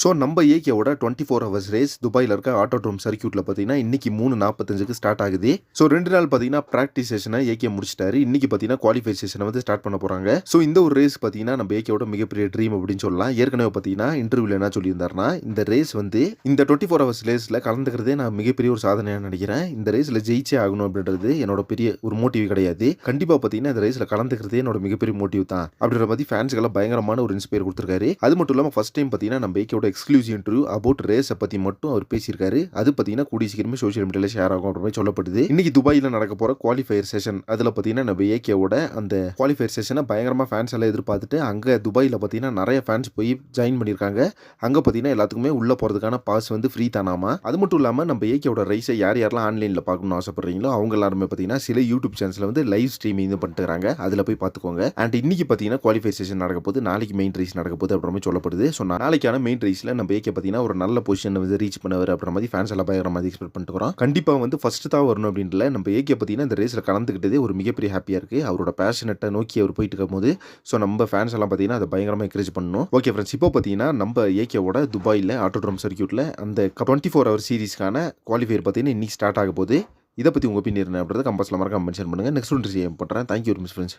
So நம்ம ஏகேவோட twenty four hours race துபாயில் இருக்க ஆட்டோட்ரோம் சர்க்கியூட்டில் பார்த்தீங்கன்னா இன்றைக்கி மூணு நாற்பத்தஞ்சுக்கு ஸ்டார்ட் ஆகுது. ஸோ ரெண்டு நாள் பார்த்தீங்கன்னா ப்ராக்டிஸ் செஷனை ஏகே முடிச்சிட்டாரு. இன்றைக்கி பார்த்தீங்கன்னா குவாலிஃபை செஷனை வந்து ஸ்டார்ட் பண்ண போகிறாங்க ஸோ இந்த ஒரு ரேஸ் பார்த்தீங்கன்னா நம்ம ஏகேவோட மிகப்பெரிய ட்ரீம் அப்படின்னு சொல்லலாம். ஏற்கனவே பார்த்தீங்கன்னா இன்டர்வியூவில் என்ன சொல்லியிருந்தாருன்னா இந்த ரேஸ் வந்து இந்த டுவெண்ட்டி ஃபோர் ஹவர்ஸ் ரேஸில் கலந்துக்கிறதே நான் மிகப்பெரிய ஒரு சாதனையாக நினைக்கிறேன். இந்த ரேஸில் ஜெயிச்சே ஆகணும் அப்படின்றது என்னோட பெரிய ஒரு மோட்டிவ் கிடையாது. கண்டிப்பாக பார்த்தீங்கன்னா இந்த ரேஸில் கலந்துக்கிறதே என்னோட மிகப்பெரிய மோட்டிவ் தான். அப்படின்ற மாதிரி ஃபேன்ஸ்க்கெல்லாம் பயங்கரமான ஒரு இன்ஸ்பயர் கொடுத்துருக்காரு. அது மட்டும் இல்லாமல் ஃபர்ஸ்ட் டைம் பார்த்தீங்கன்னா நம்ம ஏகேவோட எக்ஸ்க்ளூசிவ் இன்டர்வியூ அபவுட் ரேஸை பற்றி மட்டும் அவர் பேசியிருக்காரு. அது பார்த்தீங்கன்னா கூடிய சீக்கிரமே சோஷியல் மீடியாவில் ஷேர் ஆகும் அப்படின்னு சொல்லப்படுது. இன்னைக்கு துபாயில் நடக்க போகிற குவாலிஃபயர் செஷன் அதில் பார்த்தீங்கன்னா நம்ம ஏகேவோட அந்த குவாலிஃபயர் செஷனை பயங்கரமாக ஃபேன்ஸ் எல்லாம் எதிர்பார்த்துட்டு அங்கே துபாயில் பார்த்தீங்கன்னா நிறைய ஃபேன்ஸ் போய் ஜாயின் பண்ணியிருக்காங்க. அங்கே பார்த்தீங்கன்னா எல்லாத்துக்குமே உள்ளே போகிறதுக்கான பாஸ் வந்து ஃப்ரீ தானாமா. அது மட்டும் இல்லாமல் நம்ம ஏகேவோட ரைஸை யார் யாரெல்லாம் ஆன்லைனில் பார்க்கணும்னு ஆசைப்படுறீங்களோ அவங்க எல்லாருமே பார்த்தீங்கன்னா சில யூடியூப் சேனல்ஸில் வந்து லைவ் ஸ்ட்ரீமிங் இது பண்ணிட்டுறாங்க அதில் போய் பார்த்துக்கோங்க அண்ட் இன்னைக்கு பார்த்தீங்கன்னா குவாலிஃபை செஷன் நடக்க போது நாளைக்கு மெயின் ரைஸ் நடக்க போது அப்படின்ற மாதிரி சொல்லப்படுது. ஸோ நாளைக்கான மெயின் ரைஸ் ரைஸில் நம்ம ஏகே பார்த்தீங்கன்னா ஒரு நல்ல பொசிஷன் வந்து ரீச் பண்ணுவார் அப்படின்ற மாதிரி ஃபேன்ஸ் எல்லாம் பயங்கர மாதிரி எக்ஸ்பெக்ட் பண்ணிட்டு கண்டிப்பாக வந்து ஃபர்ஸ்ட் தான் வரணும் அப்படின்றல நம்ம ஏகே பார்த்தீங்கன்னா இந்த ரேஸில் கலந்துக்கிட்டதே ஒரு மிகப்பெரிய ஹாப்பியாக இருக்குது அவரோட பேஷனட்டை நோக்கி அவர் போயிட்டு இருக்கும்போது ஸோ நம்ம ஃபேன்ஸ் எல்லாம் பார்த்தீங்கன்னா அதை பயங்கரமாக என்கரேஜ் பண்ணணும். ஓகே ஃப்ரெண்ட்ஸ் இப்போ பார்த்தீங்கன்னா நம்ம ஏகேவோட துபாயில் ஆட்டோட்ரோம் சர்க்கியூட்டில் அந்த டுவெண்ட்டி ஃபோர் ஹவர் சீரிஸ்க்கான குவாலிஃபயர் பார்த்தீங்கன்னா இன்னைக்கு ஸ்டார்ட் ஆக போது இதை பற்றி உங்கள் ஒப்பீனியன் அப்படின்றத கம்பஸில் மறக்காம மென்ஷன் பண்ணுங்கள் நெக்ஸ்ட் ஒன்று செய்ய பண்ணுறேன் தேங்க்யூ வெரி மச் ஃப்ரெண்ட்ஸ்